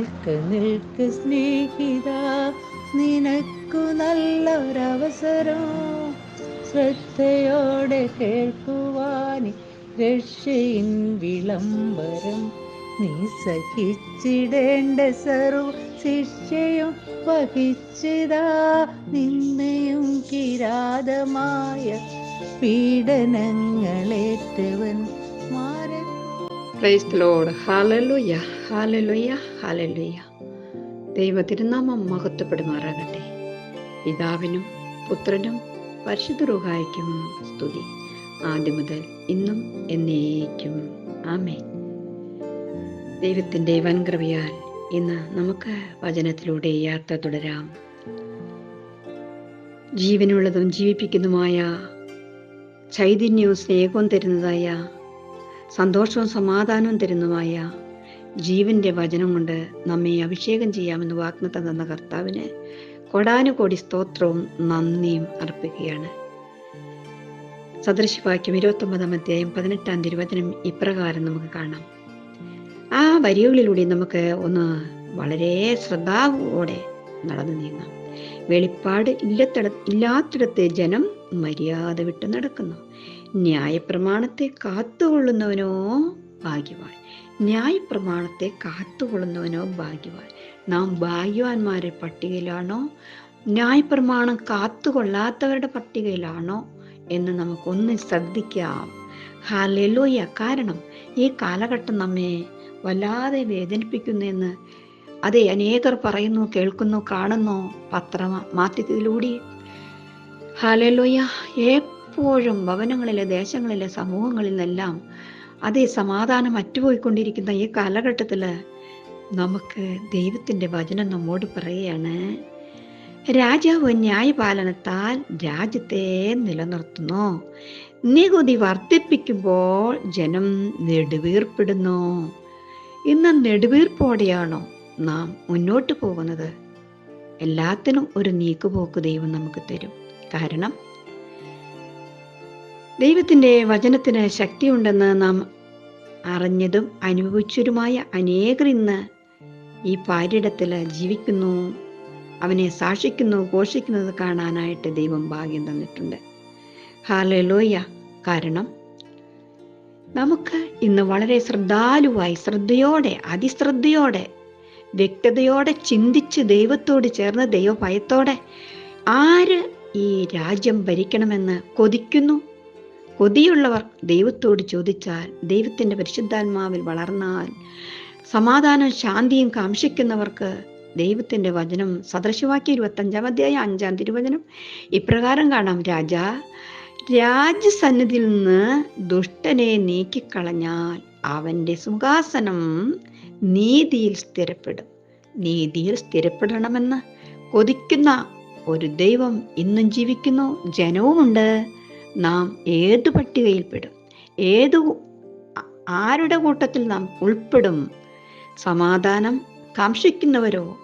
നിൽക്ക് നിൽക്ക് സ്നേഹിത നിനക്കു നല്ലൊരവസരം. ശ്രദ്ധയോടെ കേൾക്കുവാനി രക്ഷയിൻ വിളംബരം. നീ സഹിച്ചിടേണ്ട സർവ ശിക്ഷയും വഹിച്ചിതാ. നിന്നെയും കിരാതമായ പീഡനങ്ങളേറ്റവൻ മാറ പ്രൈസ് ഹാലലുയ ഹാലലുയ ഹാലലുയ്യ ദൈവ തിരുനാമം മഹത്വപ്പെടുമാറാകട്ടെ. പിതാവിനും പുത്രനും പരിശുദ്ധ സ്തുതി. ആദ്യം മുതൽ ഇന്നും എന്നേക്കും. ആമേ ദൈവത്തിന്റെ വൻകൃപയാൽ ഇന്ന് നമുക്ക് വചനത്തിലൂടെ യാത്ര തുടരാം. ജീവനുള്ളതും ജീവിപ്പിക്കുന്നതുമായ ചൈതന്യവും സ്നേഹവും തരുന്നതായ സന്തോഷവും സമാധാനവും തരുന്നതുമായ ജീവന്റെ വചനം കൊണ്ട് നമ്മെ അഭിഷേകം ചെയ്യാമെന്ന് വാഗ്ദത്തം തന്ന കർത്താവിന് കൊടാനുകോടി സ്തോത്രവും നന്ദിയും അർപ്പിക്കുകയാണ്. സദൃശവാക്യം ഇരുപത്തൊമ്പതാം അധ്യായം പതിനെട്ടാം തിരുവചനം ഇപ്രകാരം നമുക്ക് കാണാം. ആ വരികളിലൂടെ നമുക്ക് ഒന്ന് വളരെ ശ്രദ്ധാവോടെ നടന്നു നീങ്ങാം. വെളിപ്പാട് ഇല്ലത്തട ഇല്ലാത്തിടത്ത് ജനം മര്യാദ വിട്ടു നടക്കുന്നു. ന്യായപ്രമാണത്തെ കാത്തുകൊള്ളുന്നവനോ ഭാഗ്യവാൻ. ന്യായപ്രമാണത്തെ കാത്തുകൊള്ളുന്നവനോ ഭാഗ്യവാൻ. നാം ഭാഗ്യവാന്മാരുടെ പട്ടികയിലാണോ? ന്യായപ്രമാണം കാത്തുകൊള്ളാത്തവരുടെ പട്ടികയിലാണോ? എന്ന് നമുക്കൊന്ന് ശ്രദ്ധിക്കാം. ഹാലെലോയ കാരണം ഈ കാലഘട്ടം നമ്മെ വല്ലാതെ വേദനിപ്പിക്കുന്നെന്ന് അതെ അനേകർ പറയുന്നു കേൾക്കുന്നു കാണുന്നു പത്ര മാധ്യത്തിലൂടെ. ഹാലെലോയ എപ്പോഴും ഭവനങ്ങളിലെ ദേശങ്ങളിലെ സമൂഹങ്ങളിൽ നിന്നെല്ലാം അതേ സമാധാനം അറ്റുപോയിക്കൊണ്ടിരിക്കുന്ന ഈ കാലഘട്ടത്തിൽ നമുക്ക് ദൈവത്തിന്റെ വചനം നമ്മോട് പറയുകയാണ് രാജാവ് ന്യായപാലനത്താൽ രാജ്യത്തെ നിലനിർത്തുന്നു. നികുതി വർദ്ധിപ്പിക്കുമ്പോൾ ജനം നെടുവീർപ്പിടുന്നു. ഇന്ന് നെടുവീർപ്പോടെയാണോ നാം മുന്നോട്ട് പോകുന്നത്? എല്ലാത്തിനും ഒരു നീക്കുപോക്ക് ദൈവം നമുക്ക് തരും. കാരണം ദൈവത്തിന്റെ വചനത്തിന് ശക്തിയുണ്ടെന്ന് നാം അറിഞ്ഞതും അനുഭവിച്ചതുമായ അനേകർ ഇന്ന് ഈ പാരിടത്തിൽ ജീവിക്കുന്നു. അവനെ സാക്ഷിക്കുന്നു ഘോഷിക്കുന്നത് കാണാനായിട്ട് ദൈവം ഭാഗ്യം തന്നിട്ടുണ്ട്. ഹാലലോയ കാരണം നമുക്ക് ഇന്ന് വളരെ ശ്രദ്ധാലുവായി ശ്രദ്ധയോടെ അതിശ്രദ്ധയോടെ വ്യക്തതയോടെ ചിന്തിച്ച് ദൈവത്തോട് ചേർന്ന് ദൈവഭയത്തോടെ ആര് ഈ രാജ്യം ഭരിക്കണമെന്ന് കൊതിക്കുന്നു? കൊതിയുള്ളവർ ദൈവത്തോട് ചോദിച്ചാൽ ദൈവത്തിന്റെ പരിശുദ്ധാത്മാവിൽ വളർന്നാൽ സമാധാനം ശാന്തിയും കാംക്ഷിക്കുന്നവർക്ക് ദൈവത്തിന്റെ വചനം സദൃശവാക്യ ഇരുപത്തഞ്ചാം അധ്യായം അഞ്ചാം തിരുവചനം ഇപ്രകാരം കാണാം. രാജ രാജസന്നിധിയിൽ നിന്ന് ദുഷ്ടനെ നീക്കിക്കളഞ്ഞാൽ അവന്റെ സുഖാസനം നീതിയിൽ സ്ഥിരപ്പെടും. നീതിയിൽ സ്ഥിരപ്പെടണമെന്ന് കൊതിക്കുന്ന ഒരു ദൈവം ഇന്നും ജീവിക്കുന്നു ജനവുമുണ്ട്. നാം ഏത് പട്ടികയിൽപ്പെടും? ഏതു ആരുടെ കൂട്ടത്തിൽ നാം ഉൾപ്പെടും? സമാധാനം കാംക്ഷിക്കുന്നവരോ?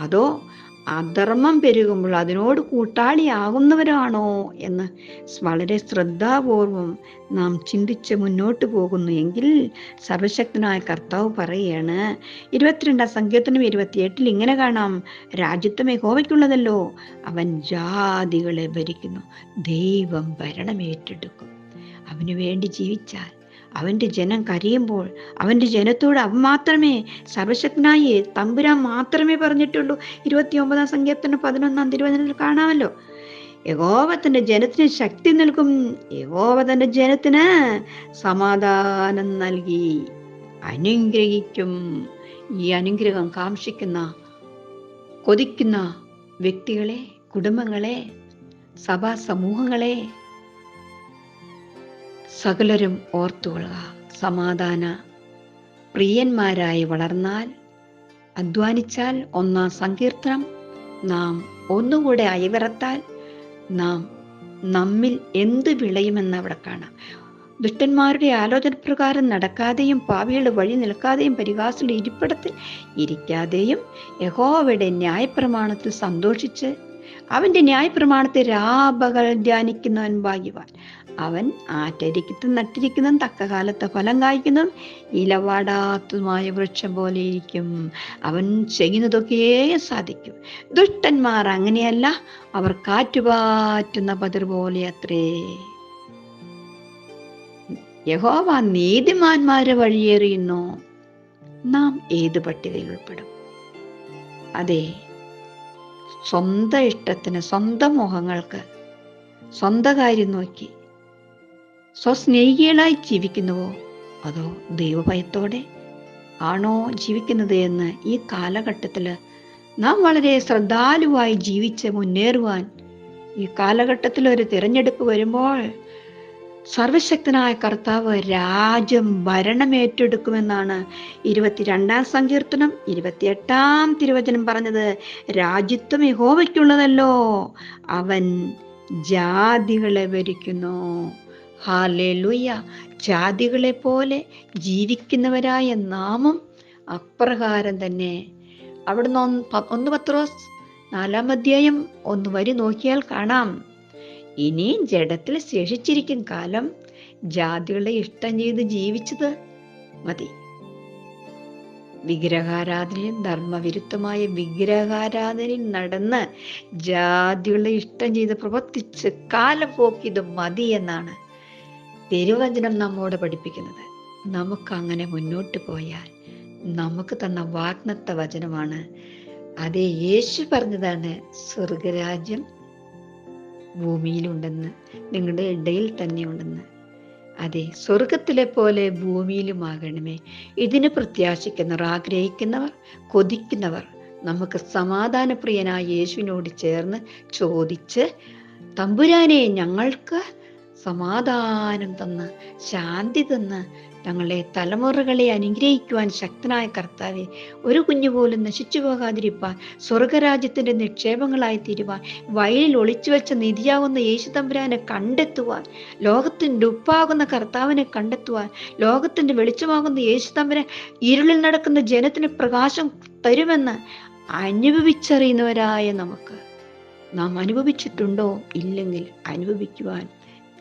അതോ അധർമ്മം പെരുകുമ്പോൾ അതിനോട് കൂട്ടാളിയാകുന്നവരാണോ എന്ന് വളരെ ശ്രദ്ധാപൂർവം നാം ചിന്തിച്ച് മുന്നോട്ട് പോകുന്നു. എങ്കിൽ സർവശക്തനായ കർത്താവ് പറയുകയാണ് ഇരുപത്തിരണ്ടാം സങ്കീർത്തനം ഇരുപത്തിയെട്ടിൽ ഇങ്ങനെ കാണാം രാജ്യത്വം യഹോവയ്ക്കുള്ളതല്ലോ അവൻ ജാതികളെ ഭരിക്കുന്നു ദൈവം ഭരണമേറ്റെടുക്കും അവന് വേണ്ടി ജീവിച്ചാൽ അവന്റെ ജനം കരയുമ്പോൾ അവന്റെ ജനത്തോട് അവൻ മാത്രമേ സർവശക്തനായി തമ്പുരാൻ മാത്രമേ പറഞ്ഞിട്ടുള്ളൂ. ഇരുപത്തി ഒമ്പതാം സംഖ്യത്തിന് പതിനൊന്നാം തിരുവചനത്തിൽ കാണാമല്ലോ. യഗോവ തന്റെ ജനത്തിന് ശക്തി നൽകും. യഗോവ തന്റെ ജനത്തിന് സമാധാനം നൽകി. അനുഗ്രഹിക്കും. ഈ അനുഗ്രഹം കാക്ഷിക്കുന്ന കൊതിക്കുന്ന വ്യക്തികളെ കുടുംബങ്ങളെ സഭാ സമൂഹങ്ങളെ സകലരും ഓർത്തുകൊള്ളുക. സമാധാന പ്രിയന്മാരായി വളർന്നാൽ അധ്വാനിച്ചാൽ ഒന്നാം സങ്കീർത്തനം. നാം ഒന്നുകൂടെ അയവിറത്താൽ നാം നമ്മിൽ എന്ത് വിളയുമെന്ന് അവിടെ കാണാം. ദുഷ്ടന്മാരുടെ ആലോചന പ്രകാരം നടക്കാതെയും പാവികളുടെ വഴി നിൽക്കാതെയും പരിഹാസിയുടെ ഇരിപ്പിടത്തിൽ ഇരിക്കാതെയും യഹോവയുടെ ന്യായപ്രമാണത്തിൽ സന്തോഷിച്ച് അവന്റെ ന്യായപ്രമാണത്തെ രാപകൾ ധ്യാനിക്കുന്നവൻ ഭാഗ്യവാൻ. അവൻ ആറ്റരിക്കത്തും നട്ടിരിക്കുന്നതും തക്ക കാലത്ത് ഫലം കായ്ക്കുന്നതും ഇലവാടാത്തതുമായ വൃക്ഷം പോലെ ഇരിക്കും. അവൻ ചെയ്യുന്നതൊക്കെ സാധിക്കും. ദുഷ്ടന്മാർ അങ്ങനെയല്ല അവർ കാറ്റുപാറ്റുന്ന പതിർ പോലെ അത്രേ. യഹോവ നീതിമാന്മാരെ വഴിയേറിയുന്നു. നാം ഏത് പട്ടികയിൽ ഉൾപ്പെടും? അതെ സ്വന്തം ഇഷ്ടത്തിന് സ്വന്തം മോഹങ്ങൾക്ക് സ്വന്തം കാര്യം നോക്കി. സ്വസ്നേഹികളായി ജീവിക്കുന്നുവോ? അതോ ദൈവഭയത്തോടെ ആണോ ജീവിക്കുന്നത് എന്ന് ഈ കാലഘട്ടത്തിൽ നാം വളരെ ശ്രദ്ധാലുവായി ജീവിച്ച് മുന്നേറുവാൻ ഈ കാലഘട്ടത്തിൽ ഒരു തിരഞ്ഞെടുപ്പ് വരുമ്പോൾ സർവശക്തനായ കർത്താവ് രാജ്യം ഭരണം ഏറ്റെടുക്കുമെന്നാണ് ഇരുപത്തിരണ്ടാം സങ്കീർത്തനം ഇരുപത്തിയെട്ടാം തിരുവചനം പറഞ്ഞത്. രാജ്യത്വം യഹോവയ്ക്കുള്ളതല്ലോ. അവൻ ജാതികളെ ഭരിക്കുന്നു. ഹാലേലുയ്യ ജാതികളെ പോലെ ജീവിക്കുന്നവരായ നാമം അപ്രകാരം തന്നെ. അവിടുന്ന് ഒന്ന് പത്രോസ് നാലാം അധ്യായം ഒന്ന് വരി നോക്കിയാൽ കാണാം. ഇനി ജഡത്തിൽ ശേഷിച്ചിരിക്കും കാലം ജാതികളെ ഇഷ്ടം ചെയ്ത് ജീവിച്ചത് മതി. വിഗ്രഹാരാധനയും ധർമ്മവിരുദ്ധമായ വിഗ്രഹാരാധനയിൽ നടന്ന് ജാതികളെ ഇഷ്ടം ചെയ്ത് പ്രവർത്തിച്ച് കാലം പോക്കിയത് മതി എന്നാണ് തിരുവചനം നമ്മോട് പഠിപ്പിക്കുന്നത്. നമുക്ക് അങ്ങനെ മുന്നോട്ട് പോയാൽ നമുക്ക് തന്ന വാഗ്നത്ത വചനമാണ്. അതേ യേശു പറഞ്ഞതാണ് സ്വർഗരാജ്യം ഭൂമിയിലുണ്ടെന്ന് നിങ്ങളുടെ ഇടയിൽ തന്നെ ഉണ്ടെന്ന് അതെ സ്വർഗത്തിലെ പോലെ ഭൂമിയിലുമാകണമേ. ഇതിന് പ്രത്യാശിക്കുന്നവർ ആഗ്രഹിക്കുന്നവർ കൊതിക്കുന്നവർ നമുക്ക് സമാധാനപ്രിയനായ യേശുവിനോട് ചേർന്ന് ചോദിച്ച് തമ്പുരാനെ ഞങ്ങൾക്ക് സമാധാനം തന്ന് ശാന്തി തന്ന് ഞങ്ങളെ തലമുറകളെ അനുഗ്രഹിക്കുവാൻ ശക്തനായ കർത്താവെ ഒരു കുഞ്ഞു പോലും നശിച്ചു പോകാതിരിപ്പാൻ സ്വർഗരാജ്യത്തിന്റെ നിക്ഷേപങ്ങളായി തീരുവാൻ വയലിൽ ഒളിച്ചു വെച്ച യേശു തമ്പുരാനെ കണ്ടെത്തുവാൻ ലോകത്തിന്റെ ഉപ്പാകുന്ന കർത്താവിനെ കണ്ടെത്തുവാൻ ലോകത്തിന്റെ വെളിച്ചമാകുന്ന യേശു തമ്പുരൻ ഇരുളിൽ നടക്കുന്ന ജനത്തിന് പ്രകാശം തരുമെന്ന് അനുഭവിച്ചറിയുന്നവരായ നമുക്ക്. നാം അനുഭവിച്ചിട്ടുണ്ടോ? ഇല്ലെങ്കിൽ അനുഭവിക്കുവാൻ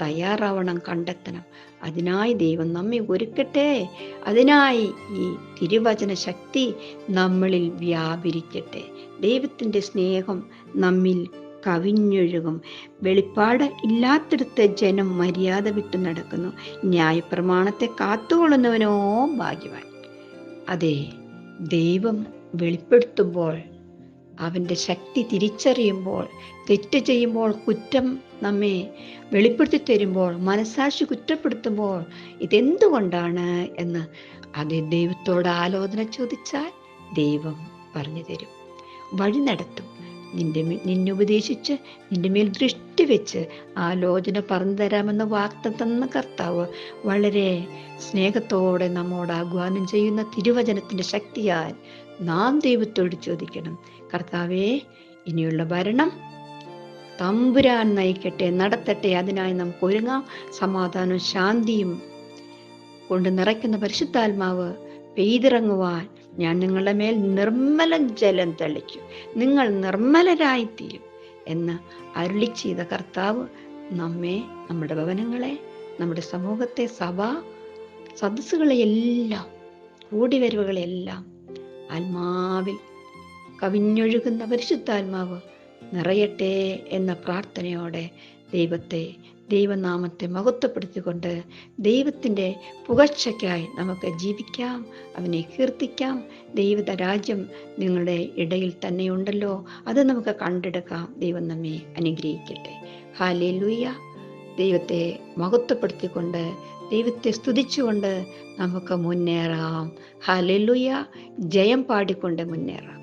തയ്യാറാവണം കണ്ടെത്തണം. അതിനായി ദൈവം നമ്മെ ഒരുക്കട്ടെ. അതിനായി ഈ തിരുവചന ശക്തി നമ്മളിൽ വ്യാപരിക്കട്ടെ. ദൈവത്തിന്റെ സ്നേഹം നമ്മിൽ കവിഞ്ഞൊഴുകും. വെളിപ്പാട് ഇല്ലാത്തിടത്ത് ജനം മര്യാദ വിട്ടു നടക്കുന്നു. ന്യായപ്രമാണത്തെ കാത്തുകൊള്ളുന്നവനോ ഭാഗ്യവാൻ. അതെ ദൈവം വെളിപ്പെടുത്തുമ്പോൾ അവന്റെ ശക്തി തിരിച്ചറിയുമ്പോൾ തെറ്റ് ചെയ്യുമ്പോൾ കുറ്റം നമ്മെ വെളിപ്പെടുത്തി തരുമ്പോൾ മനസാക്ഷി കുറ്റപ്പെടുത്തുമ്പോൾ ഇതെന്തുകൊണ്ടാണ് എന്ന് അത് ദൈവത്തോട് ആലോചന ചോദിച്ചാൽ ദൈവം പറഞ്ഞു തരും. വഴി നടത്തും. നിന്റെ നിന്നുപദേശിച്ച് നിന്റെ മേൽ ദൃഷ്ടി വെച്ച് ആലോചന പറഞ്ഞു തരാമെന്ന വാക്തം തന്ന കർത്താവ് വളരെ സ്നേഹത്തോടെ നമ്മോട് ആഹ്വാനം ചെയ്യുന്ന തിരുവചനത്തിന്റെ ശക്തിയാൽ നാം ദൈവത്തോട് ചോദിക്കണം. കർത്താവേ ഇനിയുള്ള ഭരണം തമ്പുരാൻ നയിക്കട്ടെ നടത്തട്ടെ. അതിനായി നമുക്ക് ഒരുങ്ങാം. സമാധാനവും ശാന്തിയും കൊണ്ട് നിറയ്ക്കുന്ന പരിശുദ്ധാത്മാവ് പെയ്തിറങ്ങുവാൻ ഞാൻ നിങ്ങളുടെ മേൽ നിർമ്മല ജലം തെളിക്കും. നിങ്ങൾ നിർമ്മലരായിത്തീരും എന്ന് അരുളി ചെയ്ത കർത്താവ് നമ്മെ നമ്മുടെ ഭവനങ്ങളെ നമ്മുടെ സമൂഹത്തെ സഭ സദസ്സുകളെയെല്ലാം കൂടിവരവുകളെല്ലാം ആത്മാവിൽ കവിഞ്ഞൊഴുകുന്ന പരിശുദ്ധാത്മാവ് നിറയട്ടെ എന്ന പ്രാർത്ഥനയോടെ ദൈവത്തെ ദൈവനാമത്തെ മഹത്വപ്പെടുത്തിക്കൊണ്ട് ദൈവത്തിന്റെ പുകഴ്ചയ്ക്കായി നമുക്ക് ജീവിക്കാം അവനെ കീർത്തിക്കാം. ദൈവത രാജ്യം നിങ്ങളുടെ ഇടയിൽ തന്നെയുണ്ടല്ലോ അത് നമുക്ക് കണ്ടെടുക്കാം. ദൈവം നമ്മെ അനുഗ്രഹിക്കട്ടെ. ഹാലേ ലൂയ ദൈവത്തെ മഹത്വപ്പെടുത്തിക്കൊണ്ട് ദൈവത്തെ സ്തുതിച്ചുകൊണ്ട് നമുക്ക് മുന്നേറാം. ഹലലുയ ജയം പാടിക്കൊണ്ട് മുന്നേറാം.